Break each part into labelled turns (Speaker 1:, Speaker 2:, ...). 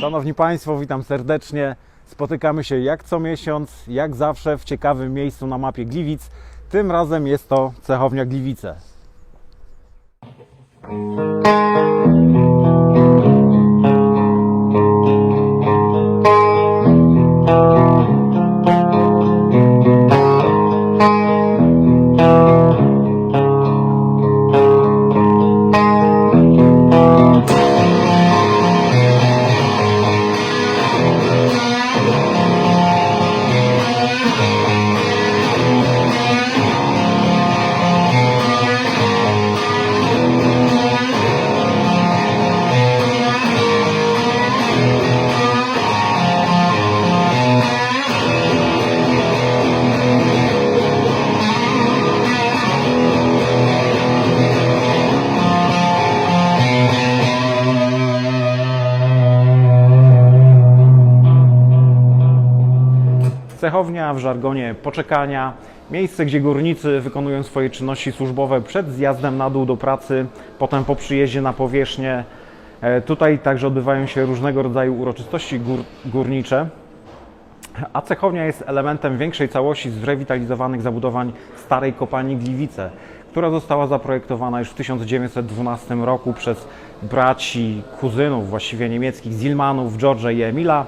Speaker 1: Szanowni Państwo, witam serdecznie. Spotykamy się jak co miesiąc, jak zawsze w ciekawym miejscu na mapie Gliwic. Tym razem jest to cechownia Gliwice. Cechownia w żargonie poczekania, miejsce, gdzie górnicy wykonują swoje czynności służbowe przed zjazdem na dół do pracy, potem po przyjeździe na powierzchnię. E, Tutaj także odbywają się różnego rodzaju uroczystości gór, górnicze. A cechownia jest elementem większej całości zrewitalizowanych zabudowań starej kopalni Gliwice, która została zaprojektowana już w 1912 roku przez braci, kuzynów właściwie niemieckich, Zilmanów, George'a i Emila.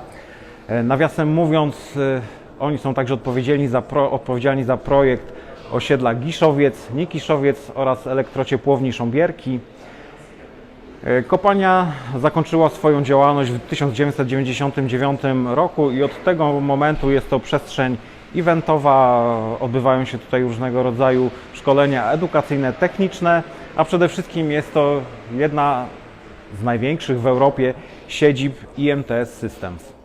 Speaker 1: E, Nawiasem mówiąc, e, oni są także odpowiedzialni za, pro, odpowiedzialni za projekt osiedla Giszowiec, Nikiszowiec oraz elektrociepłowni Sząbierki. E, Kopalnia zakończyła swoją działalność w 1999 roku i od tego momentu jest to przestrzeń eventowa. Odbywają się tutaj różnego rodzaju szkolenia edukacyjne, techniczne, a przede wszystkim jest to jedna z największych w Europie siedzib IMTS Systems.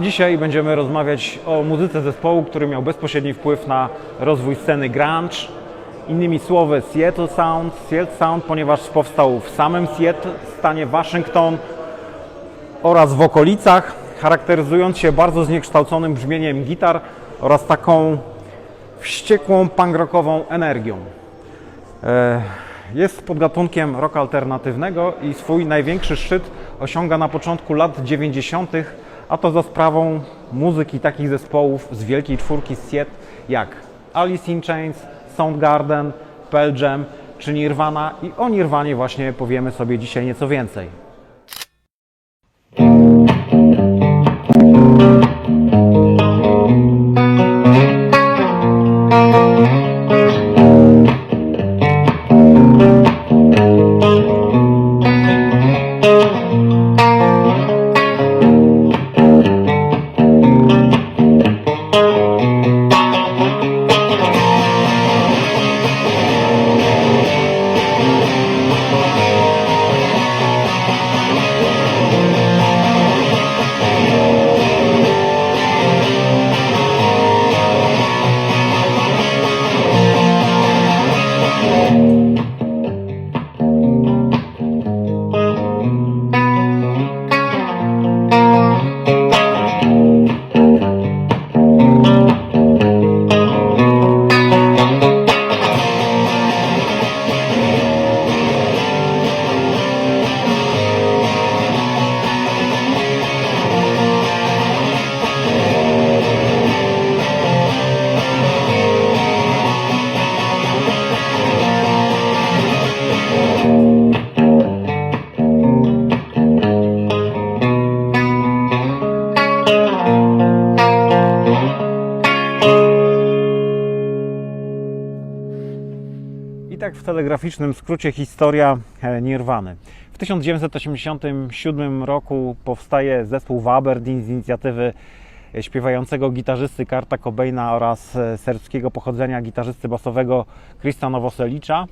Speaker 1: Dzisiaj będziemy rozmawiać o muzyce zespołu, który miał bezpośredni wpływ na rozwój sceny grunge. Innymi słowy Seattle Sound. Seattle Sound, ponieważ powstał w samym Seattle, stanie Waszyngton oraz w okolicach, charakteryzując się bardzo zniekształconym brzmieniem gitar oraz taką wściekłą punk rockową energią. E, Jest podgatunkiem rock alternatywnego i swój największy szczyt osiąga na początku lat 90., a to za sprawą muzyki takich zespołów z wielkiej czwórki Seattle jak Alice in Chains, Soundgarden, Pearl Jam czy Nirvana i o Nirwanie właśnie powiemy sobie dzisiaj nieco więcej. Tak w telegraficznym skrócie historia e, Nirwany. W 1987 roku powstaje zespół w z inicjatywy śpiewającego gitarzysty Karta Cobaina oraz e, serbskiego pochodzenia gitarzysty basowego Krista Nowoselicza.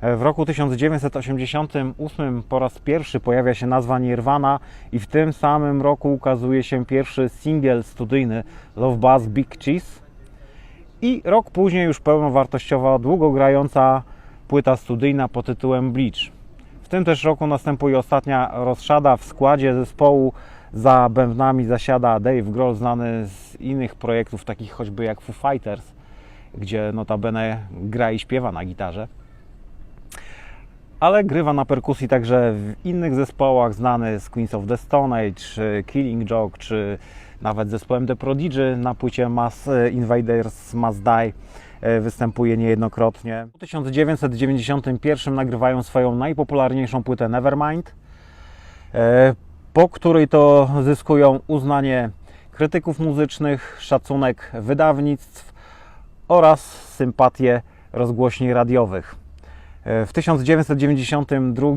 Speaker 1: E, W roku 1988 po raz pierwszy pojawia się nazwa Nirvana i w tym samym roku ukazuje się pierwszy singiel studyjny Love Buzz Big Cheese. I rok później już pełnowartościowa, długogrająca płyta studyjna pod tytułem Bleach. W tym też roku następuje ostatnia rozszada w składzie zespołu. Za bębnami zasiada Dave Grohl, znany z innych projektów, takich choćby jak Foo Fighters, gdzie notabene gra i śpiewa na gitarze. Ale grywa na perkusji także w innych zespołach, znany z Queens of the Stone Age, czy Killing Joke, czy nawet zespołem The Prodigy na płycie Mass Invaders Must Die e, występuje niejednokrotnie. W 1991 nagrywają swoją najpopularniejszą płytę Nevermind, e, po której to zyskują uznanie krytyków muzycznych, szacunek wydawnictw oraz sympatię rozgłośni radiowych. W 1992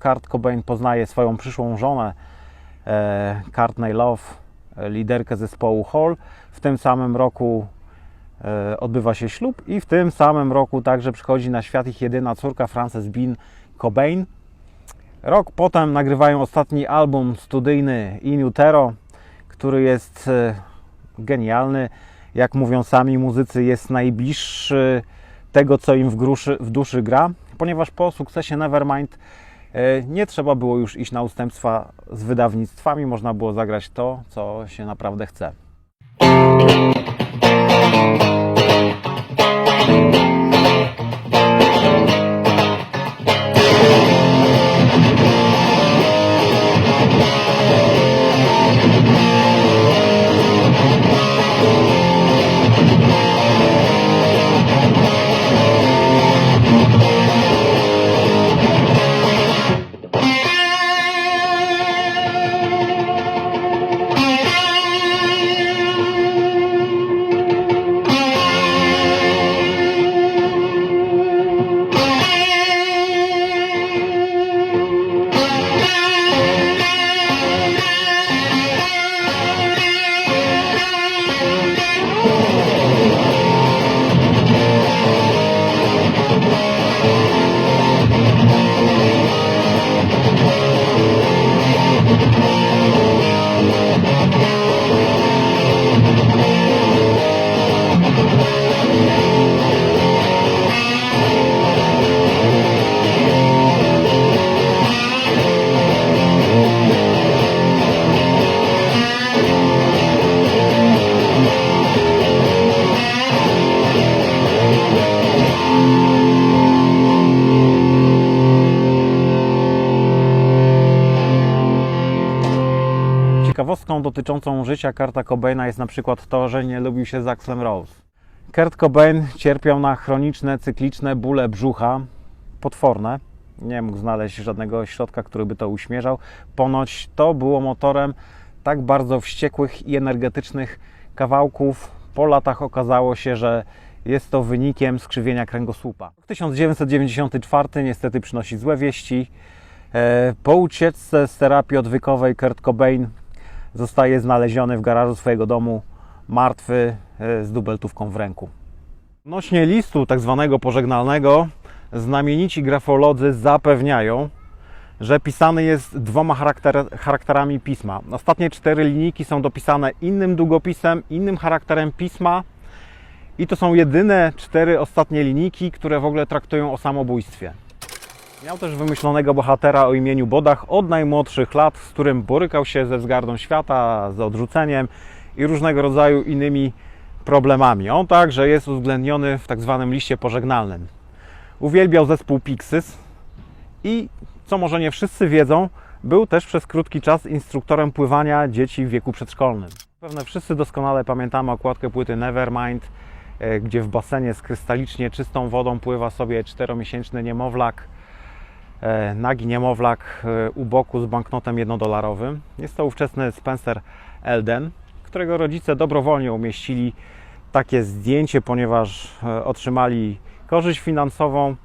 Speaker 1: Kurt Cobain poznaje swoją przyszłą żonę, e, Courtney Love, liderkę zespołu Hall. W tym samym roku e, odbywa się ślub i w tym samym roku także przychodzi na świat ich jedyna córka Frances Bean Cobain. Rok potem nagrywają ostatni album studyjny In Utero, który jest e, genialny. Jak mówią sami muzycy, jest najbliższy tego, co im w, gruszy, w duszy gra, ponieważ po sukcesie Nevermind e, nie trzeba było już iść na ustępstwa z wydawnictwami, można było zagrać to, co się naprawdę chce. Ciekawostką dotyczącą życia Kurta Cobaina jest na przykład to, że nie lubił się z Axlem Rose. Kurt Cobain cierpiał na chroniczne, cykliczne bóle brzucha, potworne. Nie mógł znaleźć żadnego środka, który by to uśmierzał. Ponoć to było motorem tak bardzo wściekłych i energetycznych kawałków. Po latach okazało się, że jest to wynikiem skrzywienia kręgosłupa. W 1994 niestety przynosi złe wieści. E, Po ucieczce z terapii odwykowej Kurt Cobain zostaje znaleziony w garażu swojego domu martwy e, z dubeltówką w ręku. Odnośnie listu tak zwanego pożegnalnego, znamienici grafolodzy zapewniają, że pisany jest dwoma charakter, charakterami pisma. Ostatnie cztery linijki są dopisane innym długopisem, innym charakterem pisma i to są jedyne cztery ostatnie linijki, które w ogóle traktują o samobójstwie. Miał też wymyślonego bohatera o imieniu Bodach od najmłodszych lat, z którym borykał się ze wzgardą świata, z odrzuceniem i różnego rodzaju innymi problemami. On także jest uwzględniony w tak zwanym liście pożegnalnym. Uwielbiał zespół Pixies i, co może nie wszyscy wiedzą, był też przez krótki czas instruktorem pływania dzieci w wieku przedszkolnym. Pewnie wszyscy doskonale pamiętamy okładkę płyty Nevermind, e, gdzie w basenie z krystalicznie czystą wodą pływa sobie czteromiesięczny niemowlak, nagi niemowlak e, u boku z banknotem jednodolarowym. Jest to ówczesny Spencer Elden, którego rodzice dobrowolnie umieścili takie zdjęcie, ponieważ e, otrzymali korzyść finansową,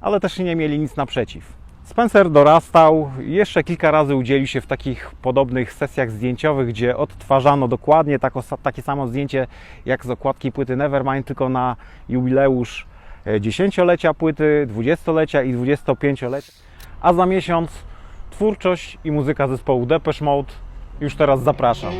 Speaker 1: ale też nie mieli nic naprzeciw. Spencer dorastał, jeszcze kilka razy udzielił się w takich podobnych sesjach zdjęciowych, gdzie odtwarzano dokładnie takie samo zdjęcie jak z okładki płyty Nevermind, tylko na jubileusz e, dziesięciolecia płyty, dwudziestolecia i 25-lecia. A za miesiąc twórczość i muzyka zespołu Depeche Mode. Już teraz zapraszam.